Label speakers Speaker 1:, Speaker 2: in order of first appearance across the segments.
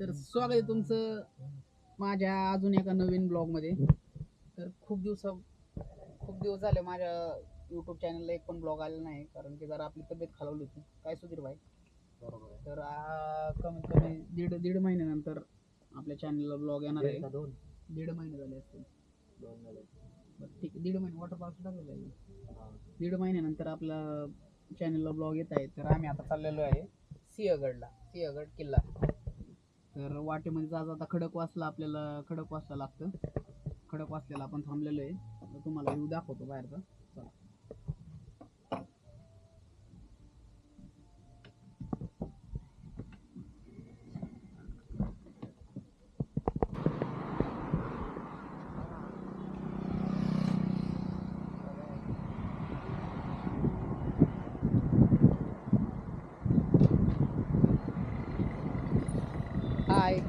Speaker 1: तर स्वागत आहे तुमचं माझ्या अजून एका नवीन ब्लॉगमध्ये. तर खूप दिवस खूप दिवस झाले माझ्या युट्यूब चॅनलला एक पण ब्लॉग आलेला नाही कारण की जरा आपली तब्येत खालवली होती. काय सुधीर भाई?
Speaker 2: बरोबर.
Speaker 1: तर आ, कमीत कमी दीड दीड महिन्यानंतर आपल्या चॅनलला ब्लॉग येणार आहे.
Speaker 2: दोन.
Speaker 1: दीड महिने झाले असतील.
Speaker 2: दोन झाले.
Speaker 1: बरं ठीक आहे. दीड महिने वॉटर पार्क टाकलेलं आहे.
Speaker 2: हा.
Speaker 1: दीड महिन्यानंतर आपला चॅनलला ब्लॉग येत आहे. तर आम्ही आता चाललेलो आहे सिंहगडला. सिंहगड किल्ला. तर वाटेमध्ये जाता जाता खडकवासला आपल्याला खडकवासला लागतं. खडकवासल्याला आपण थांबलेलो आहे. तुम्हाला व्ह्यू दाखवतो बाहेरचा.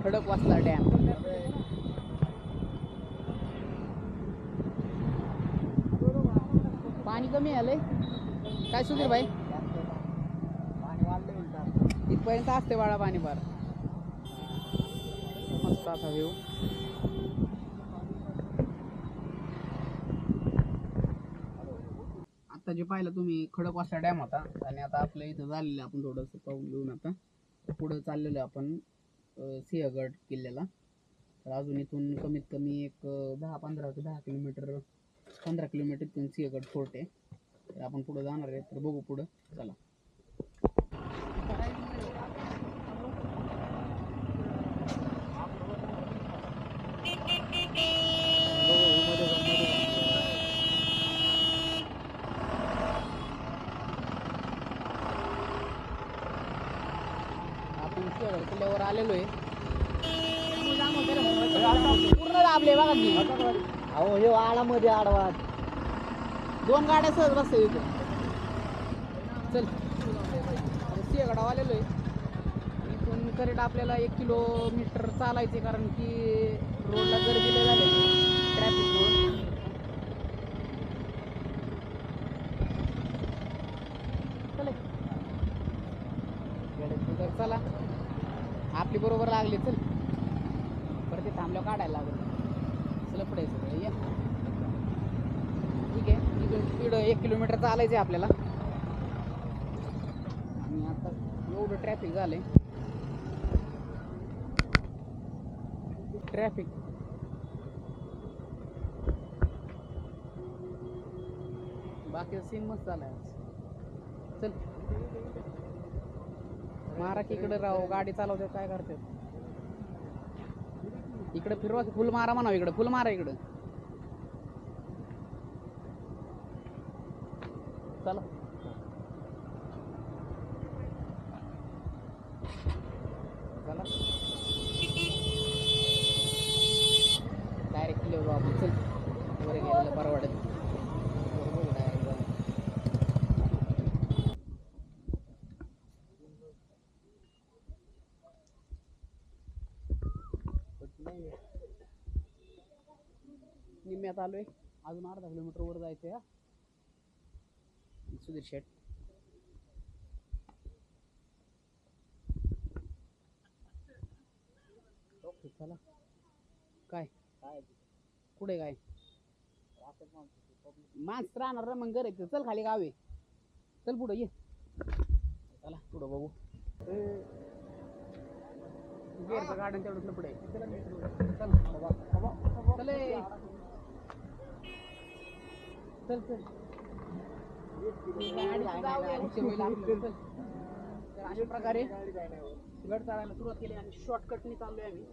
Speaker 1: खडक वाचला डॅम. पाणी कमी आलंय. काय सुधीर भाई?
Speaker 2: पाणी म्हणतात
Speaker 1: इथपर्यंत असते बाळा पाणी फार. मस्त असा व्ह्यू आता जे पाहिलं तुम्ही खडकवासला डॅम होता. आणि आता आपल्या इथं झालेलं आपण थोडंसं पाहून घेऊन आता. पुढं चाललेलो आपण. सिंहगड किल्ल्याला. तर अजून इथून कमीत कमी एक दहा पंधरा ते दहा किलोमीटर पंधरा किलोमीटर इथून सिंहगड फोर्ट आहे. तर आपण पुढं जाणार आहे तर बघू पुढं. चला आपण सिंहगड किल्ल्यावर आलेलो आहे. पूर्ण दाबले बघा की
Speaker 2: अहो हे आडामध्ये आडवा.
Speaker 1: दोन गाड्या सहज बसते इथे. चल. आता आलेलो आहे. इथून करेट आपल्याला एक किलोमीटर चालायचे कारण की रोडला गर्दी लय झाले ट्रॅफिक रोड चला. आपली बरोबर लागली चल. परत ते थांबल्यावर काढायला लागलं. चला पुढे सगळं ठीक आहे इथून स्पीड एक किलोमीटर चालायचं आहे आपल्याला. आणि आता एवढं ट्रॅफिक झालंय. ट्रॅफिक बाकीचं सीन मस्त झालं आहे चल. मारा की इकडे राहू गाडी चालवते काय करते? इकडे फिरवा की फुल मारा म्हणावं इकडे फुल मारा इकडं. चला डायरेक्ट किल्ले जाऊ आपण चल वर गेलेलं परवडत बरोबर डायरेक्ट जाऊ निम्म्यात आलोय. अजून अर्धा किलोमीटर वर जायचंय सुधीर शेट ओके चला. काय?
Speaker 2: काय?
Speaker 1: कुठे काय? माणसं राहणार ना मग घरी चल खाली गावे चल पुढं ये. चला पुढं बघू. गेअरचं गार्डन तेवढं पुढे चल. चल. चल चल. अशा प्रकारे गड चालायला सुरुवात केली आणि शॉर्टकटने चाललोय आम्ही.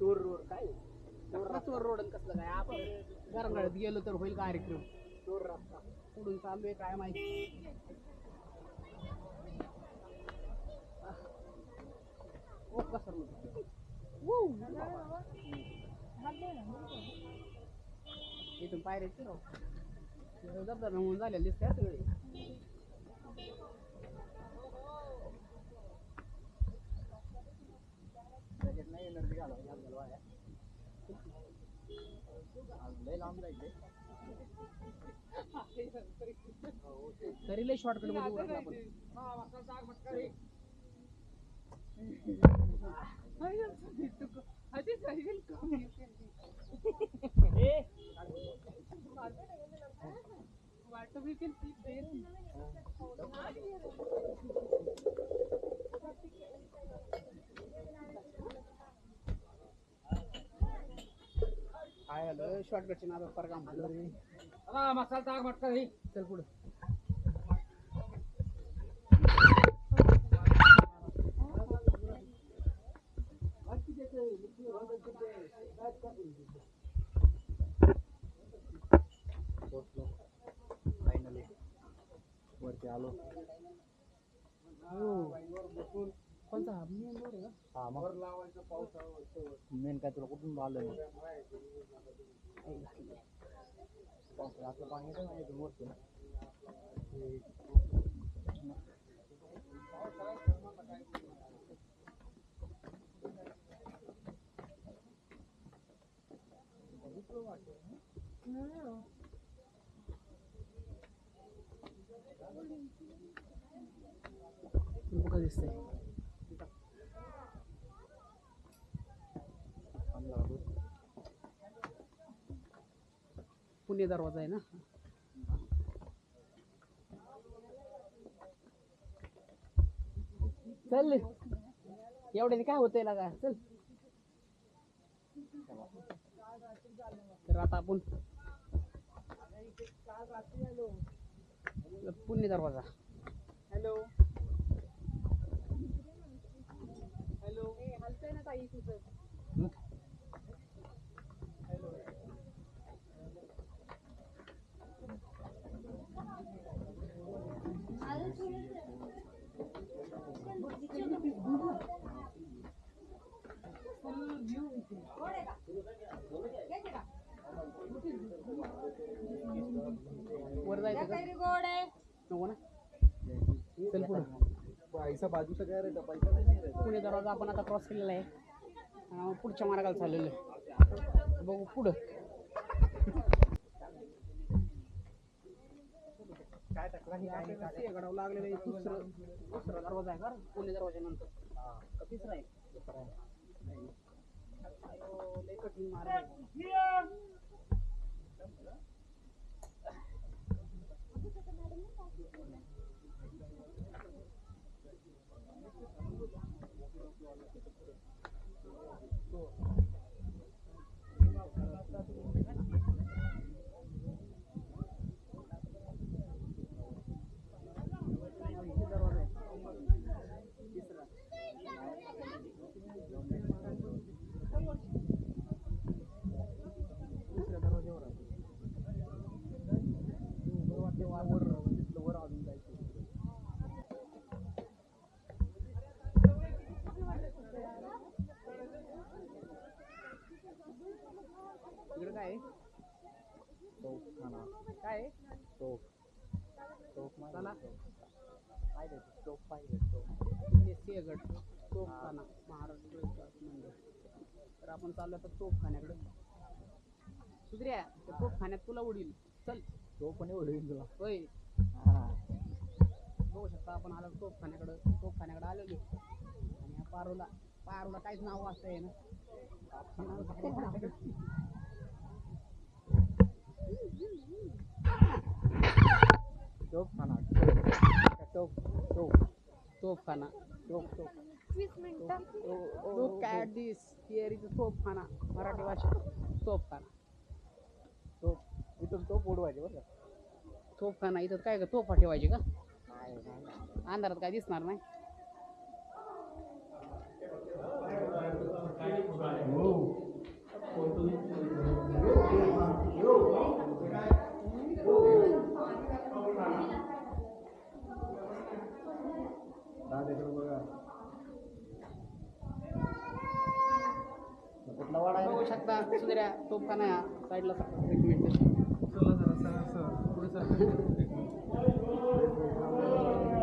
Speaker 1: चोर रोड काय? चोर रोड आणि कसलं काय? आपण गरंगाळ्यात गेलो तर होईल कार्यक्रम. चोर रस्ता. पुढून चाललोय काय माहिती. ओ कसं इथून पायऱ्याची राव धबधबा होऊन झालेले दिसतात सगळे
Speaker 2: तरी लय शॉर्टकटमध्ये उडला
Speaker 1: आपण. अरे Water we can keep there. काय झालं शॉर्टकटची ना पर काम झालं रे हा
Speaker 2: मसाला ताक मटका हे
Speaker 1: चल पुढे Thank you.
Speaker 2: फायनली वरती आलो.
Speaker 1: कोणता हा
Speaker 2: मग. मेन काय तुला कुठून आलं आपलं पाणी ना इथून वरती
Speaker 1: तुला सारखं दिसतंय. पुणे दरवाजा आहे ना? चल एवढ्याने काय होतंय लगा? चल. तर आता आपण पुणे दरवाजा. हॅलो. हलतंय ना ताई तुझं वर जायचं का? नको ना चल पुढं.
Speaker 2: पैसा बाजूचा काय रे पैसा नाही
Speaker 1: पुणे दरवाजा आपण आता क्रॉस केलेला आहे. अं, पुढच्या मार्गाला चाललेलो आहे. बघू पुढं.
Speaker 2: काय टाकला?
Speaker 1: हे आपल्याला सिंहगडावर लागलेलं आहे दुसरं दुसरा दरवाजा आहे का? पुणे दरवाजानंतर का तिसरा आहे. अयो, लय कठीण मार्ग आहे. इथे दरवाजा आहे तिसरा दुसऱ्या दरवाज्यावर आहे. बरं वाटते वा- वर तिथलं वर अजून जायचं इकडे काय आहे?
Speaker 2: चौक खाना
Speaker 1: काय आहे?
Speaker 2: चौक चौक
Speaker 1: चला.
Speaker 2: पाहिजे चौक पाहिजे चौक
Speaker 1: सिंहगड तोफखाना. महाराष्ट्र मंदिर तर आपण चाललो आता तोफखान्याकडे. सुधऱ्या त्या तोफखान्यात तुला उडील. चल.
Speaker 2: चौक पण होईल तुला.
Speaker 1: होय. बघू शकता आपण आलो तोफखान्याकडं. तोफखान्याकडे आलेलो. आणि या पारूला पारूला काहीच नाव वाचता येईना
Speaker 2: चौक खाना चौक चौक चौक
Speaker 1: तोफखाना.
Speaker 2: चौक चौक
Speaker 1: look at this here is Topkhana Marathi भाषेत तोफखाना
Speaker 2: चौक इथून चौक उडवायचे बरं का?
Speaker 1: तोफखाना इथं काय का? तोफा ठेवायची का?
Speaker 2: नाही नाही
Speaker 1: अंधारात काय दिसणार नाही.
Speaker 2: बघा कुठला
Speaker 1: शकता सुंदर्या तोफखाना या साईडला एक मिनिट.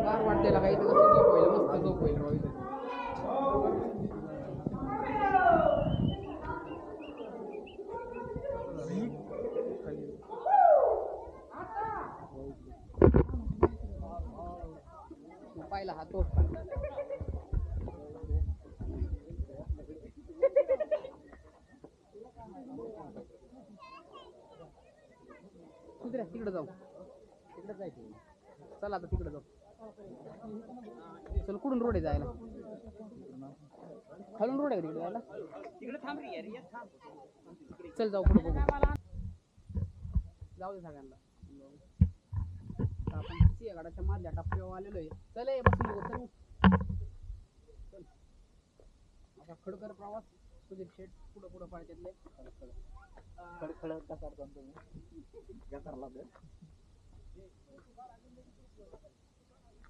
Speaker 1: गार वाटते इथं कसं झोप होईल मस्त झोप होईल राव इथं पाहिला हा तोफखाना सुंदर्या तिकडे जाऊ
Speaker 2: तिकडे जायचं
Speaker 1: चला आता तिकडे जाऊ चल कुठून रोड आहे जायला. खालून रोड आहे तिकडे जायला?
Speaker 2: ये
Speaker 1: चल जाऊ पुढे बघू. जाऊ दे सगळ्यांना. आपण सिंहगडाच्या मधल्या टप्प्यावर आलेलो आहे. चल ए, बसून बघू चल. चल असा खडकर प्रवास सुधीर शेठ पुढं पुढं पाळत्यातले
Speaker 2: खड खड घसारतो तुम्ही? घसारला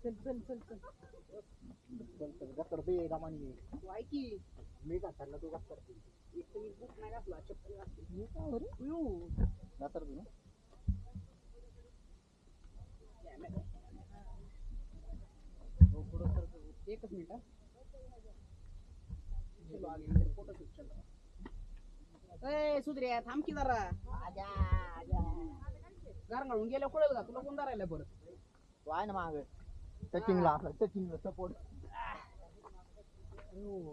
Speaker 1: चल चल चल चल.
Speaker 2: चल चल घसरते दमानी
Speaker 1: तू की?
Speaker 2: मी घसरला तू
Speaker 1: एक तर मी बूट नाही घातला चप्पल घातली.
Speaker 2: मी काय हो रे?
Speaker 1: उयो.
Speaker 2: घसरतो ना
Speaker 1: हो, पुढं सरकव. एकच मिनिट. चलो आगे फोटो शूट चल. ए सुधऱ्या थांब की जरा. गारंगाळून गेल्या कळलं का? तुला कोण धरायला परत?
Speaker 2: तू आहे ना माग. टचिंगला असला टचिंगला सपोर्ट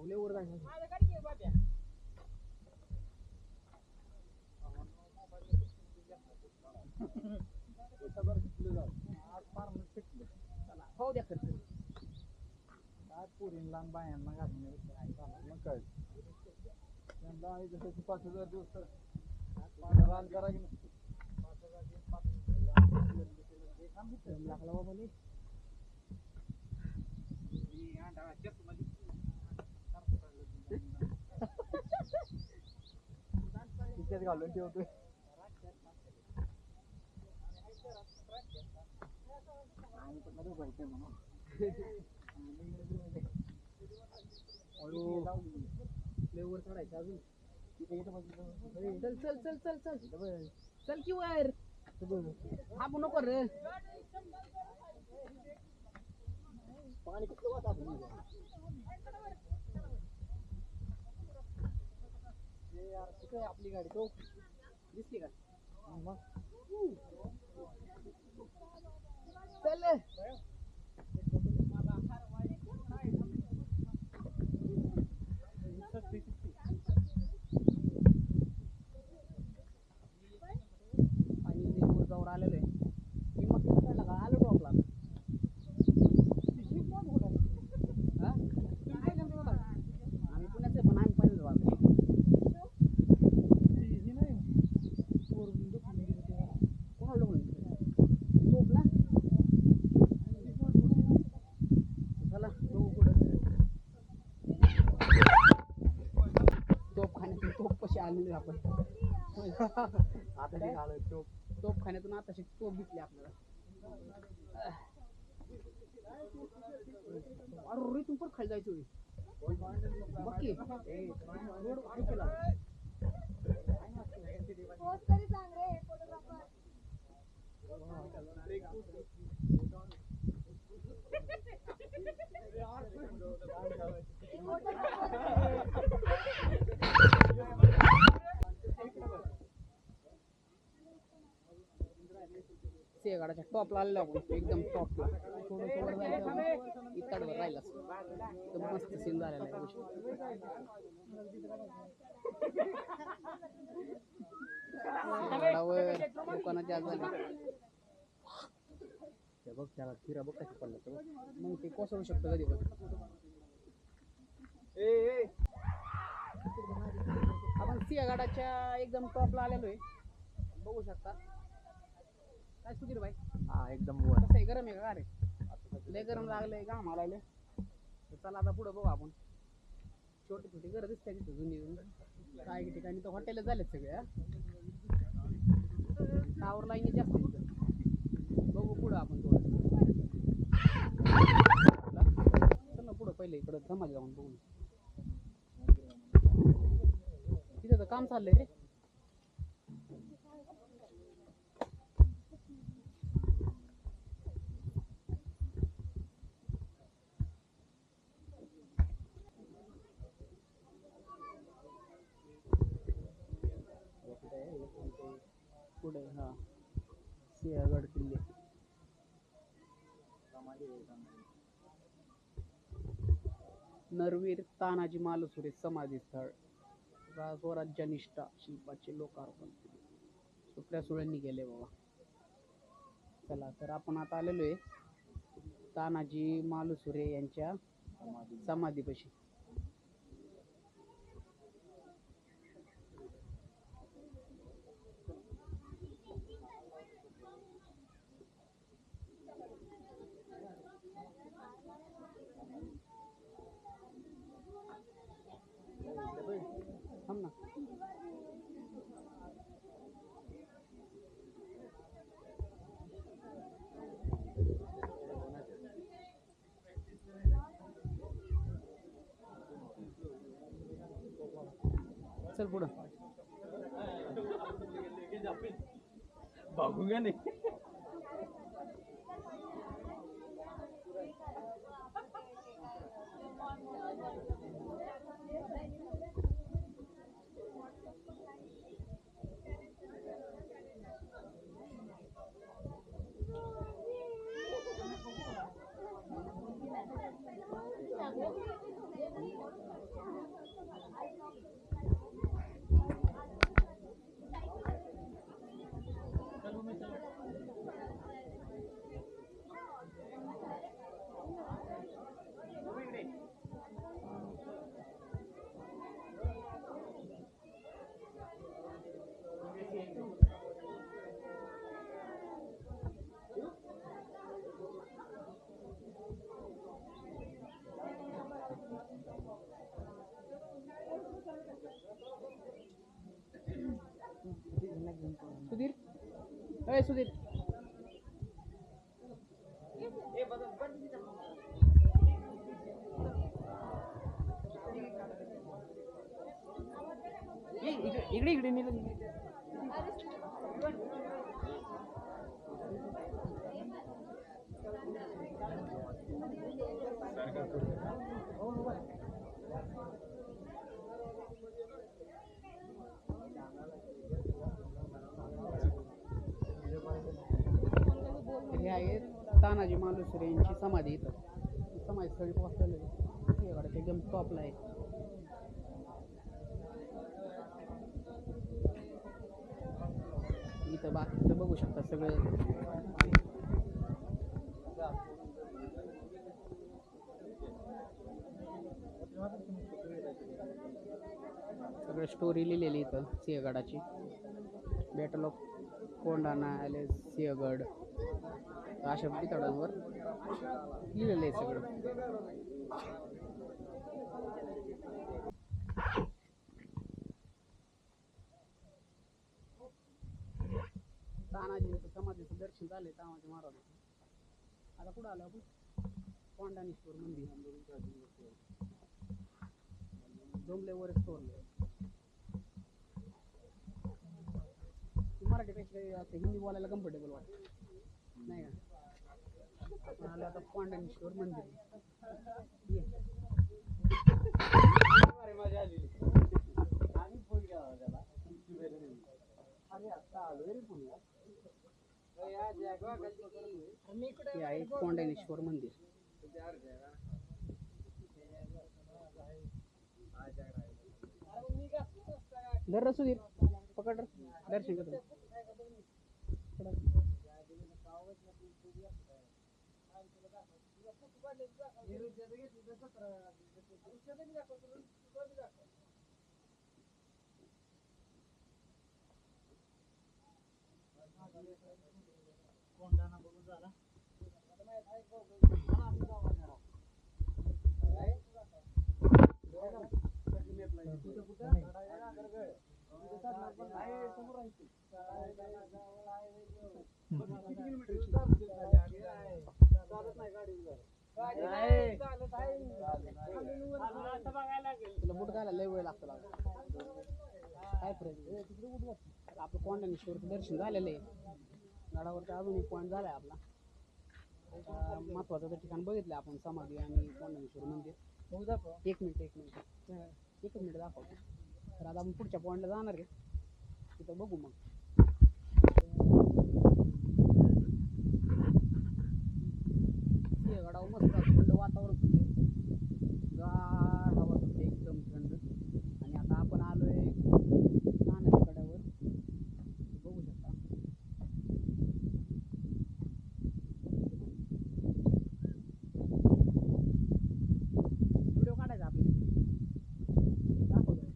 Speaker 1: लेवर हो द्या खर्च
Speaker 2: काय पोरीन लहान बायांना घालून मग काय? त्यांना आहे जसं की पाच हजार दिवस तर रान करा की नाही.
Speaker 1: दम लागला बाबा लय.
Speaker 2: तिच्यात घालून ठेवतोय. आम्ही पण मध्ये पाहिजे म्हणून
Speaker 1: अयो. लेवर चढायचं अजून चल चल चल चल चल. चल की वर. थांबू नको रे.
Speaker 2: पाणी कसलं वाटत आपली
Speaker 1: आहे आपली गाडी तो दिसली का
Speaker 2: मग
Speaker 1: आणि लेवर जाऊन आहे मी मग तिथं चढला का आलो टॉपला हा? आम्ही पुण्याचे पण आम्ही पहिल्यांदा वाजले कोणाला ढकलून दिलं? तोफ ना चला बघू पुढं तोप खाण्यातून तोप कशी आलेली आपण
Speaker 2: आता ते झालं तो
Speaker 1: तोप खाण्यातून आता तोप दिसली आपल्याला. अरे इथून पण खाली जायचं. बघ की रोड भारी केला.
Speaker 3: पोस्ट तरी फोटोग्राफर
Speaker 1: सिंहगडाच्या टॉपला आलेलो आपण एकदम टॉपला थोडं वर जायचं इतकाडवर राहिला एकदम मस्त सीन झालेला आहे दुकानात जास्त झाली
Speaker 2: हे बघ त्याला फिरा बघ कशी पडलं ते बघ.
Speaker 1: मग ते कोसळू शकतं कधी पण आपण सिंहगडाच्या एकदम टॉपला आलेलो आहे बघू शकता काय सुधीर भाई?
Speaker 2: हा एकदम वर.
Speaker 1: कसं आहे गरम आहे का रे लय गरम लागलंय लागले तर चला आता पुढे बघू आपण. छोटी छोटी घरं दिसतात तिथं जुनी काही ठिकाणी तर हॉटेल झालेत सगळे टावर लाईनी जास्त तिथं बघू पुढं आपण थोडं चल ना पुढं पहिले इकडं धमाल जाऊन बघू तिथं तर काम चाललंय रे. पुढे हा. सिंहगड किल्ले. नरवीर तानाजी मालसुरे समाधी स्थळ स्वराज्यनिष्ठा शिल्पाचे लोकार्पण सुप्रिया सुळेंनी गेले बाबा. चला तर आपण आता आलेलो आहे तानाजी मालुसुरे यांच्या समाधीपाशी. चल पुढं.
Speaker 2: बघू का नाही.
Speaker 1: सुधीर. ये, इकडे इकडे मी नेलं हे आहे तानाजी मालुसरे यांची समाधी इथं. समाधी स्थळी पोहोचलेलं आहे सिंहगडाच्या एकदम टॉपला आहे. इथं बाकीचं बघू शकता सगळं. सगळं स्टोरी लिहिलेली इथं सिंहगडाची. बॅटल ऑफ कोंढाणा आले सिंहगड अशा पितळांवर लिहिलेलं आहे सगळं. तानाजीचं समाधीचं दर्शन झालंय तानाजी महाराजांचं. आता कुठं आलं आपण? कोंढाणेश्वर मंदिर. डोंबलेवरच स्टोरले मराठीपेक्षा असं हिंदी बोलायला कम्फर्टेबल वाटतं. नाही का? आपण आलो आता कोंढाणेश्वर मंदिर.
Speaker 2: अरे मजा आली आम्ही फोन केला त्याला अरे आता आलोय रे पुन्हा
Speaker 1: हे आहे कोंढाणेश्वर मंदिर. दर रे सुधीर. पकड रे. दर्शन घेतो तुला बुट घालायला लय वेळ लागतो लागला काय फरक आपलं कोंढाणेश्वरचं दर्शन झालेलं आहे गडावरचा अजून एक पॉईंट झालाय आपला महत्वाचं तर ठिकाण बघितलं आपण समाधी आणि कोंढाणेश्वर मंदिर एक मिनिट एक मिनिट एकच मिनिट दाखवतो तर आता आपण पुढच्या पॉईंटला जाणार आहे. तिथं बघू मग. मस्त थंड वातावरण सुटले गार हवा सुटते एकदम थंड आणि आता आपण आलोय तानाच्या कड्यावर बघू शकता व्हिडिओ काढायचा आपल्याला दाखवतो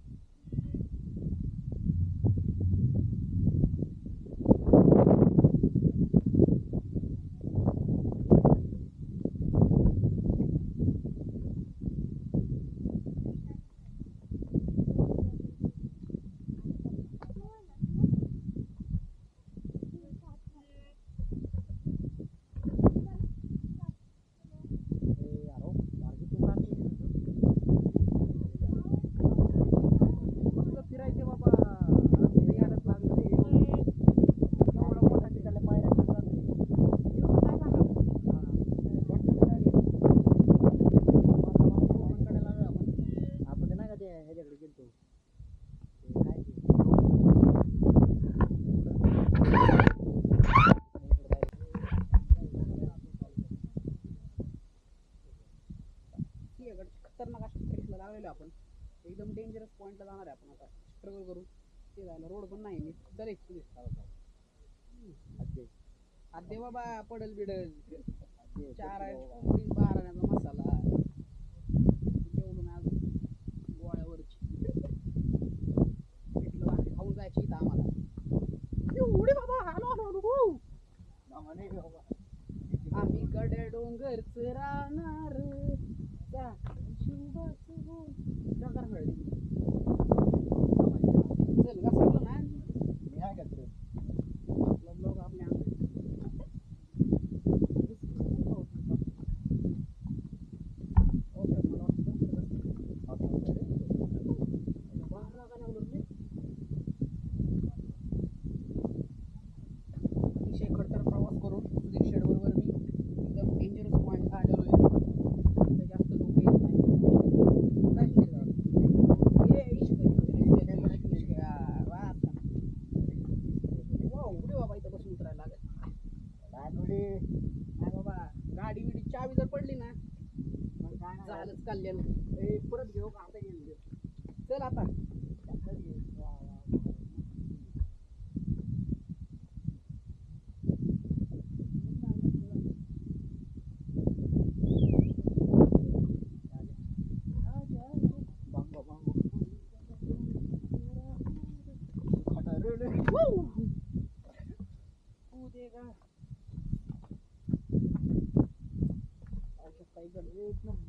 Speaker 2: गेलतो ते काय ते
Speaker 1: सिंहगड खतरनाक अशा लागलेलो आपण. एकदम डेंजरस पॉईंटला जाणार आहे आपण आता. स्ट्रगल करून. ते जायला रोड पण नाही नीट सुरेश आद्य बाबा पडल बिडल. चार आहे. बाराण्याचा मसाला जेवलो नाही अजून गोळ्यावरची. पिठलं भाकरी खाऊन जायची इथं आम्हाला. एवढे बाबा हॅलो हॅलो आम्ही गड्या डोंगरच राहणार शिवबाचं बोल. का करा हळदी? चल का सांगलं ना आपला ब्लॉग आपल्या अंगात. हो सर, मला वाटतं तर बाहेर लागा लागलो रे. अतिशय खडतर प्रवास करून सुधीर शेडबरोबर मी एकदम डेंजरस पॉईंट आलेलो आहे तिथे जास्त लोक येत नाही काय सुधीर दादा? ये इश्क आहे, इश्क आहे, इश्क आहे. हा, वा आता. वाव, उडी बाबा इथं बसून उतरायला लागेल नाही बाबा गाडी बिडी चावी जर पडली ना झालंच कल्याण ए, परत घेऊ का आता घेऊन चल आता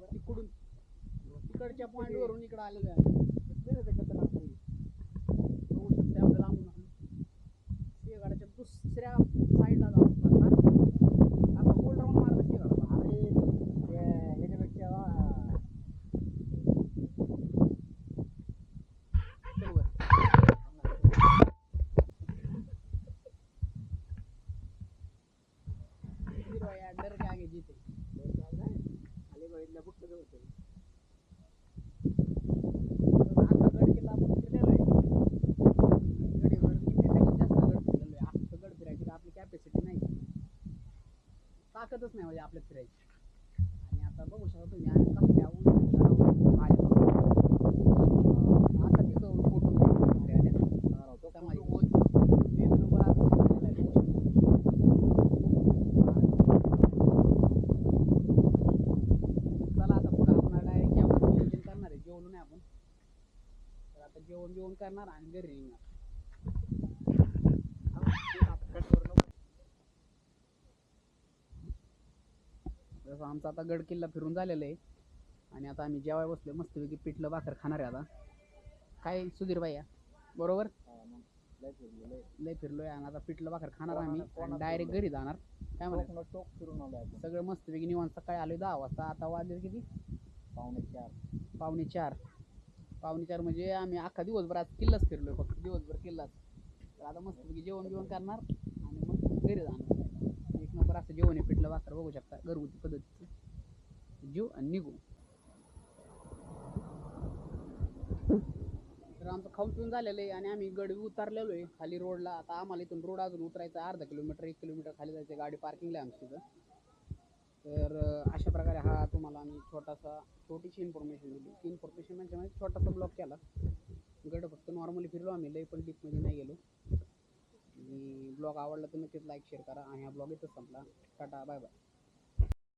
Speaker 1: तिकडून तिकडच्या पॉइंट वरून इकडे आलेलं आहे बघू शकता आपल्याला लांबून दुसऱ्या साईडला जाऊ आता गोल राऊंड मारला सिंहगडाला बरोबर हिरो या डर के आगे जीते अख्खा गड किल्ला आपण फिरलेलो आहे गडीवर निम्म्यापेक्षा जास्त गड फिरलेलो आहे अख्खं गड फिरायची का आपली कॅपॅसिटी नाही. ताकदच नाही हो म्हणजे आपल्या फिरायची. आणि आता बघू शकता तुम्ही आणि कसल्या आता तिथं फोटो भारी आले चला आता पुढे आपण डायरेक्ट नियोजन करणार आहे. जेवलो नाही आपण. तर आता जेवण जेवण करणार आणि घरी निघणार जसं आमचा आता गड किल्ला फिरून झालेला आहे. आणि आता आम्ही जेवाय बसलोय मस्तपैकी पिठलं भाकर खाणार आहे आता. काय सुधीर भैया बरोबर? लय फिरलोय आणि आता पिठलं भाकर खाणार आम्ही डायरेक्ट घरी जाणार. काय म्हणा
Speaker 2: टोक फिरून आलो
Speaker 1: सगळं मस्तपैकी निवांत. सकाळी आलोय दहा वाजता. आता वाजले किती?
Speaker 2: पावणे चार.
Speaker 1: पावणे चार. पावणे चार म्हणजे आम्ही अख्खा दिवसभर आज किल्लाच फिरलोय फक्त. दिवसभर किल्लाच. तर आता मस्तपैकी जेवण बिवण करणार आणि मग घरी जाणार. नंबर असं जेवण आहे पिठलं भाकर बघू शकता घरगुती पद्धतीचं. जीव आणि निघू. तर आमचं खाऊन पिऊन झालेलं आहे आणि आम्ही गड उतरलेलो आहे खाली रोडला. आता आम्हाला इथून रोड अजून उतरायचा अर्धा किलोमीटर एक किलोमीटर खाली जायचं गाडी पार्किंगला आहे आमची तिथं तर अशा प्रकारे हा तुम्हाला आम्ही छोटासा छोटीशी इन्फॉर्मेशन दिली. इन्फॉर्मेशन म्हणजे म्हणजे छोटासा ब्लॉक केला. गड फक्त नॉर्मली फिरलो आम्ही लई पण डीपमध्ये नाही गेलो. आणि ब्लॉग आवडला तर नक्कीच लाईक शेअर करा. आणि हा ब्लॉग इथंच संपला. Tata bye bye